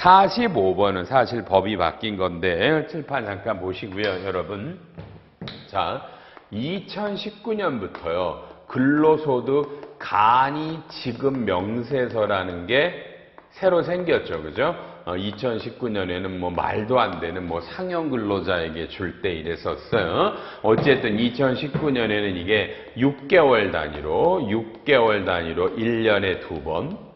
45번은 사실 법이 바뀐 건데 칠판 잠깐 보시고요, 여러분. 자, 2019년부터요. 근로소득 간이 지급 명세서라는 게 새로 생겼죠. 그죠? 어, 2019년에는 뭐 말도 안 되는 뭐 상형 근로자에게 줄 때 이랬었어요. 어쨌든 2019년에는 이게 6개월 단위로 6개월 단위로 1년에 두 번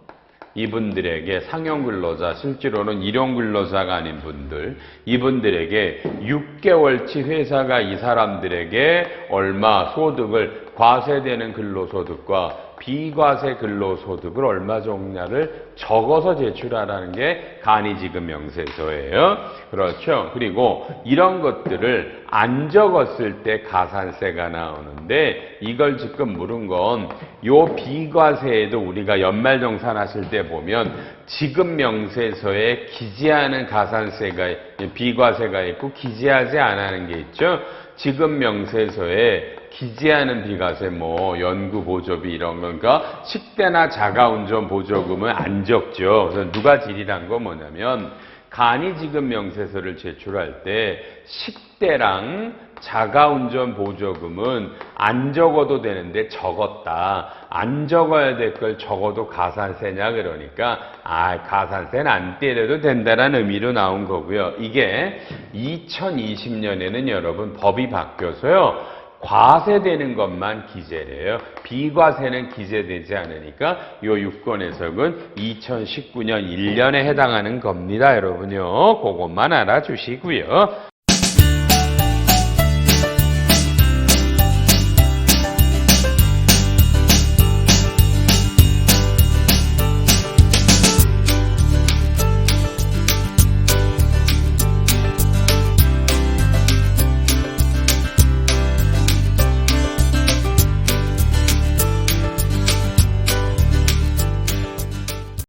이분들에게 상형 근로자, 실제로는 일용 근로자가 아닌 분들, 이분들에게 6개월치 회사가 이 사람들에게 얼마 소득을 과세되는 근로소득과 비과세 근로소득을 얼마 정도냐를 적어서 제출하라는 게 간이지급 명세서예요. 그렇죠. 그리고 이런 것들을 안 적었을 때 가산세가 나오는데 이걸 지금 물은 건 요 비과세에도 우리가 연말정산하실 때 보면 지급 명세서에 기재하는 가산세가 비과세가 있고 기재하지 않는 게 있죠. 지급 명세서에 기재하는 비과세 뭐 연구 보조비 이런 건가 식대나 자가운전 보조금은 안 적죠. 그래서 누가 질이란 건 뭐냐면 간이 지급 명세서를 제출할 때 식대랑 자가운전 보조금은 안 적어도 되는데 적었다. 안 적어야 될 걸 적어도 가산세냐 그러니까 아 가산세는 안 때려도 된다는 의미로 나온 거고요. 이게 2020년에는 여러분 법이 바뀌어서요. 과세되는 것만 기재래요. 비과세는 기재되지 않으니까 요 유권 해석은 2019년 1년에 해당하는 겁니다, 여러분요. 그것만 알아주시고요.